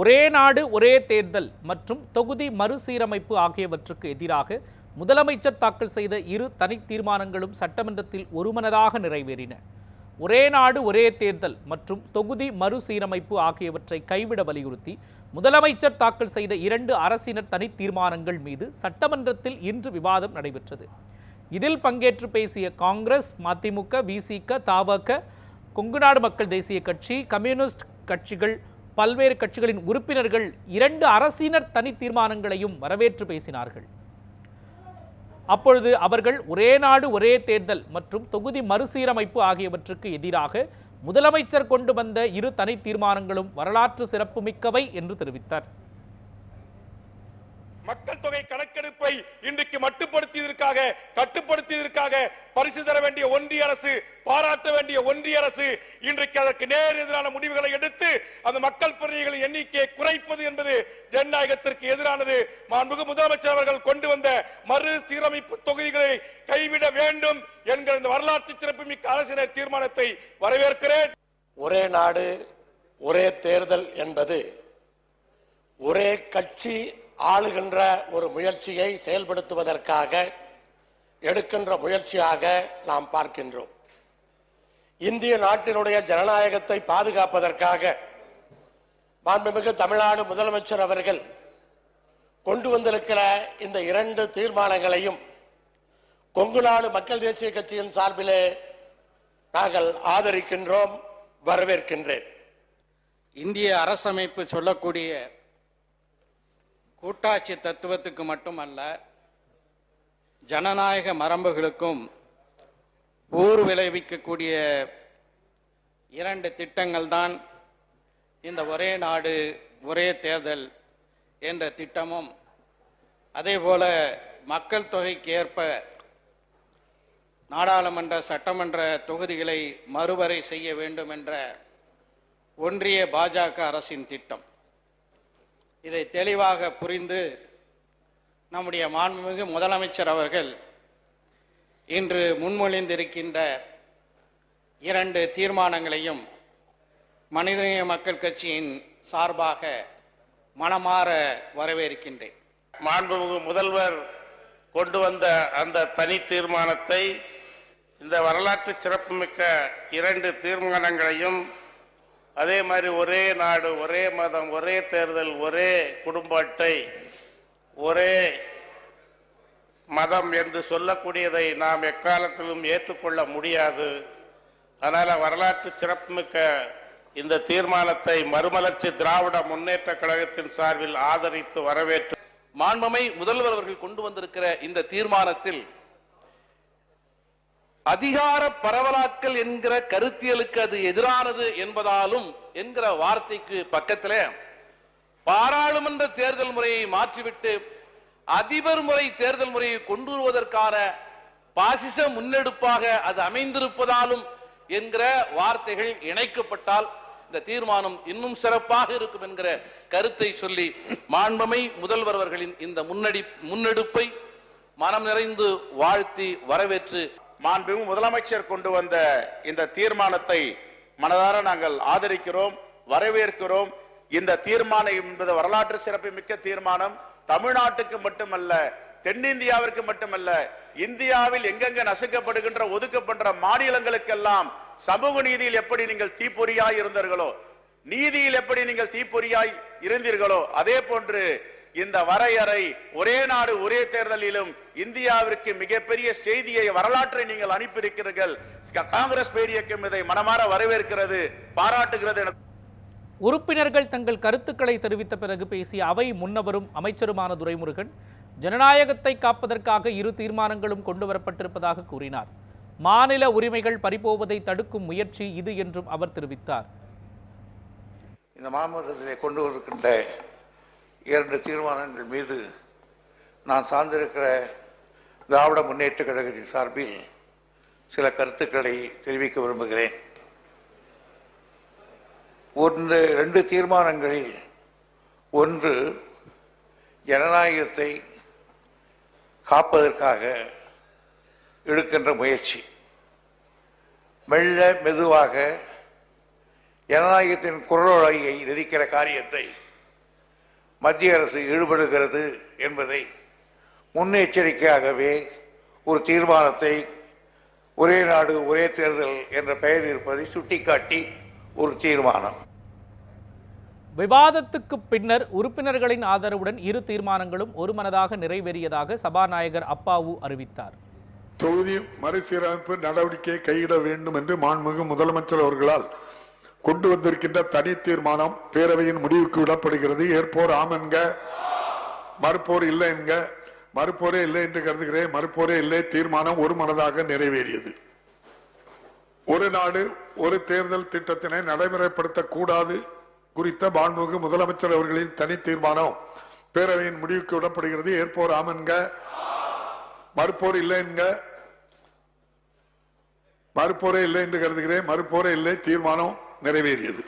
ஒரே நாடு ஒரே தேர்தல் மற்றும் தொகுதி மறுசீரமைப்பு ஆகியவற்றுக்கு எதிராக முதலமைச்சர் தாக்கல் செய்த இரு தனி தீர்மானங்களும் சட்டமன்றத்தில் ஒருமனதாக நிறைவேறின. ஒரே நாடு ஒரே தேர்தல் மற்றும் தொகுதி மறுசீரமைப்பு ஆகியவற்றை கைவிட வலியுறுத்தி முதலமைச்சர் தாக்கல் செய்த இரண்டு அரசினர் தனி தீர்மானங்கள் மீது சட்டமன்றத்தில் இன்று விவாதம் நடைபெற்றது. இதில் பங்கேற்று பேசிய காங்கிரஸ் மதிமுக விசிக தாவக கொங்குநாடு மக்கள் தேசிய கட்சி கம்யூனிஸ்ட் கட்சிகள் பல்வேறு கட்சிகளின் உறுப்பினர்கள் இரண்டு அரசினர் தனி தீர்மானங்களையும் வரவேற்று பேசினார்கள். அப்பொழுது அவர்கள் ஒரே நாடு ஒரே தேர்தல் மற்றும் தொகுதி மறுசீரமைப்பு ஆகியவற்றுக்கு எதிராக முதலமைச்சர் கொண்டு வந்த இரு தனி தீர்மானங்களும் வரலாற்று சிறப்புமிக்கவை என்று தெரிவித்தார். மக்கள் தொகை கணக்கெடுப்பை இன்றைக்கு மட்டுப்படுத்தியதற்காக கட்டுப்படுத்தியதற்காக பரிசு தர வேண்டிய ஒன்றிய அரசு பாராட்ட வேண்டிய ஒன்றிய அரசு இன்றைக்கு அதற்கு நேர் எதிரான முடிவுகளை எடுத்து அந்த மக்கள் பிரதிநிதிகளின் எண்ணிக்கையை குறைப்பது என்பது ஜனநாயகத்திற்கு எதிரானது. மாண்புமிகு முதலமைச்சர் அவர்கள் கொண்டு வந்த மறு சீரமைப்பு தொகுதிகளை கைவிட வேண்டும் என்கிற இந்த வரலாற்று சிறப்புமிக்க அரசினர் தீர்மானத்தை வரவேற்கிறேன். ஒரே நாடு ஒரே தேர்தல் என்பது ஒரே கட்சி ஆளுகின்ற ஒரு முயற்சியை செயல்படுத்துவதற்காக எடுக்கின்ற முயற்சியாக நாம் பார்க்கின்றோம். இந்திய நாட்டினுடைய ஜனநாயகத்தை பாதுகாப்பதற்காக மாண்புமிகு தமிழ்நாடு முதலமைச்சர் அவர்கள் கொண்டு வந்திருக்கிற இந்த இரண்டு தீர்மானங்களையும் கொங்கு நாடு மக்கள் தேசிய கட்சியின் சார்பிலே நாங்கள் ஆதரிக்கின்றோம் வரவேற்கின்றேன். இந்திய அரசமைப்பு சொல்லக்கூடிய கூட்டாட்சி தத்துவத்துக்கு மட்டுமல்ல ஜனநாயக மரபுகளுக்கும் ஊர் விளைவிக்கக்கூடிய இரண்டு திட்டங்கள் தான் இந்த ஒரே நாடு ஒரே தேர்தல் என்ற திட்டமும். அதேபோல மக்கள் தொகைக்கு ஏற்ப நாடாளுமன்ற சட்டமன்ற தொகுதிகளை மறுவரை செய்ய வேண்டும் என்ற ஒன்றிய பாஜக அரசின் திட்டம். இதை தெளிவாக புரிந்து நம்முடைய மாண்புமிகு முதலமைச்சர் அவர்கள் இன்று முன்மொழிந்திருக்கின்ற இரண்டு தீர்மானங்களையும் மனிதநேய மக்கள் கட்சியின் சார்பாக மனமாற வரவேற்கின்றேன். மாண்புமிகு முதல்வர் கொண்டு வந்த அந்த தனி தீர்மானத்தை இந்த வரலாற்று சிறப்புமிக்க இரண்டு தீர்மானங்களையும் அதே மாதிரி ஒரே நாடு ஒரே மதம் ஒரே தேர்தல் ஒரே குடும்ப அட்டை ஒரே மதம் என்று சொல்லக்கூடியதை நாம் எக்காலத்திலும் ஏற்றுக்கொள்ள முடியாது. அதனால் வரலாற்று சிறப்புமிக்க இந்த தீர்மானத்தை மறுமலர்ச்சி திராவிட முன்னேற்ற கழகத்தின் சார்பில் ஆதரித்து வரவேற்று மாண்பமை முதல்வர் அவர்கள் கொண்டு வந்திருக்கிற இந்த தீர்மானத்தில் அதிகார பரவலாக்கல் என்கிற கருத்தியலுக்கு அது எதிரானது என்பதாலும் என்கிற வார்த்தைக்கு பக்கத்துல பாராளுமன்ற தேர்தல் முறையை மாற்றிவிட்டு அதிபர் முறை தேர்தல் முறையை கொண்டு வருவதற்கான பாசிச முன்னெடுப்பாக அது அமைந்திருப்பதாலும் என்கிற வார்த்தைகள் இணைக்கப்பட்டால் இந்த தீர்மானம் இன்னும் சிறப்பாக இருக்கும் என்கிற கருத்தை சொல்லி மாண்பமை முதல்வர் அவர்களின் இந்த முன்னெடுப்பை மனம் நிறைந்து வாழ்த்தி வரவேற்று மாண்புமிகு முதலமைச்சர் கொண்டு வந்த இந்த தீர்மானத்தை மனதார நாங்கள் ஆதரிக்கிறோம் வரவேற்கிறோம். இந்த தீர்மானம் என்பது வரலாற்று சிறப்புமிக்க தீர்மானம். தமிழ்நாட்டுக்கு மட்டுமல்ல தென்னிந்தியாவிற்கு மட்டுமல்ல இந்தியாவில் எங்கெங்க நசுக்கப்படுகின்ற ஒதுக்கப்படுற மாநிலங்களுக்கெல்லாம் சமூக நீதியில் எப்படி நீங்கள் தீப்பொறியாய் இருந்தீர்களோ நீதியில் எப்படி நீங்கள் தீப்பொறியாய் இருந்தீர்களோ அதே போன்று இந்த வரையறை ஒரே நாடு ஒரே தேர்தலிலும் இந்தியாவிற்கு மிகப்பெரிய செய்தியை வரலாற்றை நீங்கள் அனுப்பியிருக்கிறீர்கள். காங்கிரஸ் பேரியக்கம் இதை மனமாற வரவேற்கிறது பாராட்டுகிறது என உறுப்பினர்கள் தங்கள் கருத்துக்களை தெரிவித்த பிறகு பேசிய அவை முன்னவரும் அமைச்சருமான துரைமுருகன் ஜனநாயகத்தை காப்பதற்காக இரு தீர்மானங்களும் கொண்டு வரப்பட்டிருப்பதாக கூறினார். மாநில உரிமைகள் பறிபோவதை தடுக்கும் முயற்சி இது என்றும் அவர் தெரிவித்தார். இந்த மாமன்றத்திலே கொண்டு வருகின்ற இரண்டு தீர்மானங்கள் மீது நான் சார்ந்திருக்கிற திராவிட முன்னேற்ற கழகத்தின் சார்பில் சில கருத்துக்களை தெரிவிக்க விரும்புகிறேன். ஒன்று ரெண்டு தீர்மானங்களில் ஒன்று ஜனநாயகத்தை காப்பதற்காக எடுக்கின்ற முயற்சி. மெல்ல மெதுவாக ஜனநாயகத்தின் குரலொலையை நெரிக்கிற காரியத்தை மத்திய அரசு ஈடுபடுகிறது என்பதை முன்னெச்சரிக்கையாகவே ஒரு தீர்மானத்தை ஒரே நாடு ஒரே தேர்தல் என்ற பெயர் இருப்பதை சுட்டிக்காட்டி ஒரு தீர்மானம். விவாதத்துக்கு பின்னர் உறுப்பினர்களின் ஆதரவுடன் இரு தீர்மானங்களும் ஒருமனதாக நிறைவேறியதாக சபாநாயகர் அப்பாவு அறிவித்தார். தொகுதி மறுசீரமைப்பு நடவடிக்கையை கையிட வேண்டும் என்று மாண்புமிகு முதலமைச்சர் அவர்களால் கொண்டு வந்திருக்கின்ற தனி தீர்மானம் பேரவையின் முடிவுக்கு விடப்படுகிறது. ஏற்போர் ஆம் என்க மறுப்போர் இல்லை என்க மறுப்போரே இல்லை என்று கருதுகிறேன். மறுப்போரே இல்லை தீர்மானம் ஒரு மனதாக நிறைவேறியது. ஒரு நாடு ஒரு தேர்தல் திட்டத்தினை நடைமுறைப்படுத்தக்கூடாது குறித்த மாண்புமிகு முதலமைச்சர் அவர்களின் தனி தீர்மானம் பேரவையின் முடிவுக்கு விடப்படுகிறது. ஏற்போர் ஆம் என்க மறுப்போர் இல்லை என்க மறுப்போரே இல்லை என்று கருதுகிறேன். மறுப்போரே இல்லை தீர்மானம் நிறைவேறியது